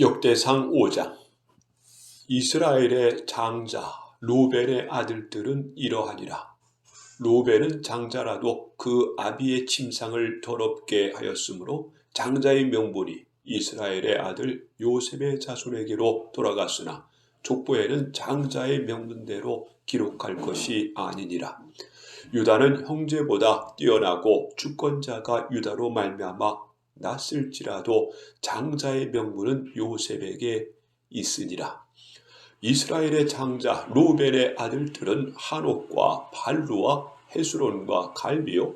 역대상 5장 이스라엘의 장자 로벨의 아들들은 이러하니라. 로벨은 장자라도 그 아비의 침상을 더럽게 하였으므로 장자의 명분이 이스라엘의 아들 요셉의 자손에게로 돌아갔으나 족보에는 장자의 명분대로 기록할 것이 아니니라. 유다는 형제보다 뛰어나고 주권자가 유다로 말미암아 났을지라도 장자의 명분은 요셉에게 있으니라. 이스라엘의 장자 로벨의 아들들은 한옥과 발루와 헤스론과 갈비요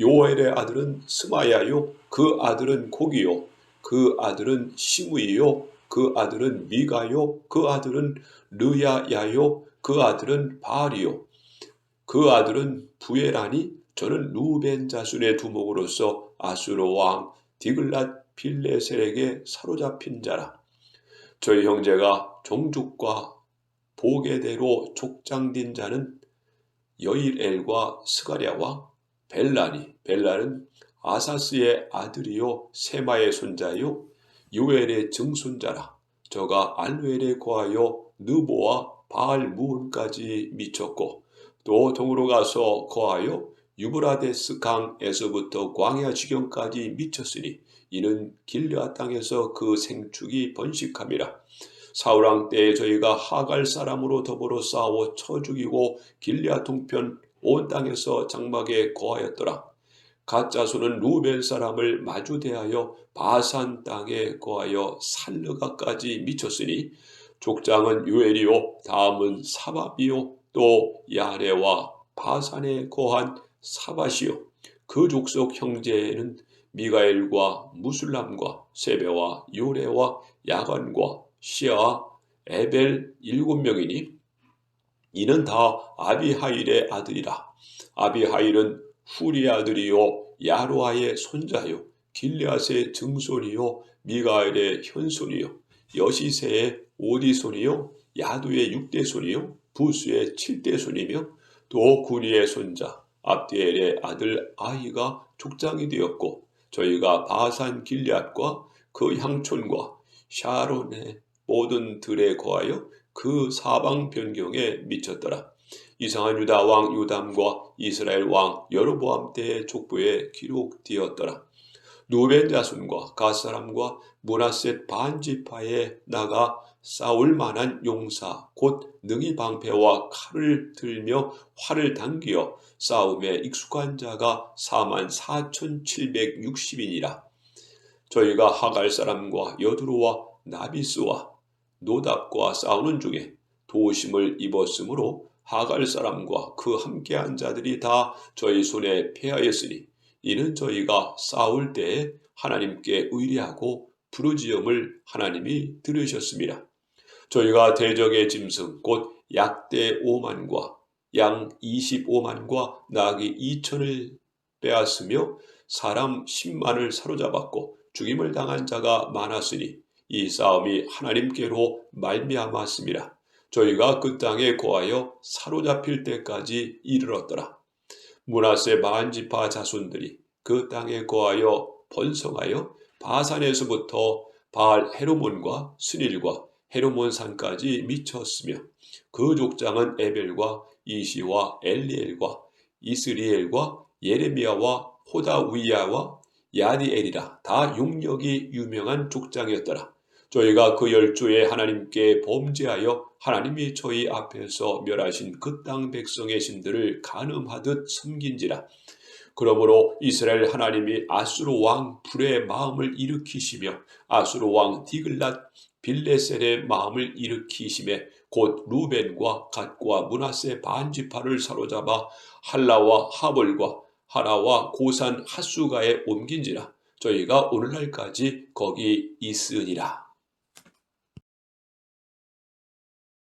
요엘의 아들은 스마야요 그 아들은 고기요 그 아들은 시므이요 그 아들은 미가요 그 아들은 르야야요 그 아들은 바알이요 그 아들은 부에라니 저는 루벤 자손의 두목으로서 아수르 왕 디글랏 빌레셀에게 사로잡힌 자라. 저희 형제가 종족과 보게대로 족장된 자는 여일엘과 스가랴와 벨라니 벨라는 아사스의 아들이요 세마의 손자요 요엘의 증손자라. 저가 알루엘에 거하여 느보와 바알 무온까지 미쳤고 또 동으로 가서 거하여 유브라데스 강에서부터 광야 지경까지 미쳤으니 이는 길르아 땅에서 그 생축이 번식함이라. 사우랑 때에 저희가 하갈 사람으로 더불어 싸워 쳐 죽이고 길르아 동편 온 땅에서 장막에 거하였더라. 가짜손은 루벤 사람을 마주 대하여 바산 땅에 거하여 살르가까지 미쳤으니 족장은 유엘이요 다음은 사바비요 또 야레와 바산에 거한 사바시요. 그 족속 형제는 미가엘과 무술람과 세베와 요레와 야간과 시아 에벨 일곱 명이니 이는 다 아비하일의 아들이라. 아비하일은 후리 아들이요 야로아의 손자요 길리앗의 증손이요 미가엘의 현손이요 여시세의 오디손이요 야두의 육대손이요 부수의 칠대손이며 또 구니의 손자 압디엘의 아들 아이가 족장이 되었고 저희가 바산 길리앗과 그 향촌과 샤론의 모든 들에 거하여 그 사방 변경에 미쳤더라. 이상한 유다 왕 유담과 이스라엘 왕 여로보암 때의 족보에 기록되었더라. 누벤 자손과 갓사람과 문하셋 반지파에 나가 싸울 만한 용사 곧 능히 방패와 칼을 들며 활을 당기어 싸움에 익숙한 자가 4만 4,760인이라. 저희가 하갈 사람과 여두로와 나비스와 노답과 싸우는 중에 도심을 입었으므로 하갈 사람과 그 함께한 자들이 다 저희 손에 패하였으니 이는 저희가 싸울 때에 하나님께 의뢰하고 부르지음을 하나님이 들으셨습니다. 저희가 대적의 짐승 곧 약대 5만과 양 25만과 나귀 2천을 빼앗으며 사람 10만을 사로잡았고 죽임을 당한 자가 많았으니 이 싸움이 하나님께로 말미암았습니다. 저희가 그 땅에 거하여 사로잡힐 때까지 이르렀더라. 문하세 반지파 자손들이 그 땅에 거하여 번성하여 바산에서부터 바알 헤로몬과 스닐과 헤르몬 산까지 미쳤으며 그 족장은 에벨과 이시와 엘리엘과 이스리엘과 예레미야와 호다위야와 야디엘이라 다 용력이 유명한 족장이었더라. 저희가 그 열조에 하나님께 범죄하여 하나님이 저희 앞에서 멸하신 그 땅 백성의 신들을 간음하듯 섬긴지라. 그러므로 이스라엘 하나님이 아수르 왕 불의 마음을 일으키시며 아수르 왕 디글랏 빌레셀의 마음을 일으키심에 곧 루벤과 갓과 문하세 반지파를 사로잡아 할라와 하벌과 하라와 고산 하수가에 옮긴지라 저희가 오늘날까지 거기 있으니라.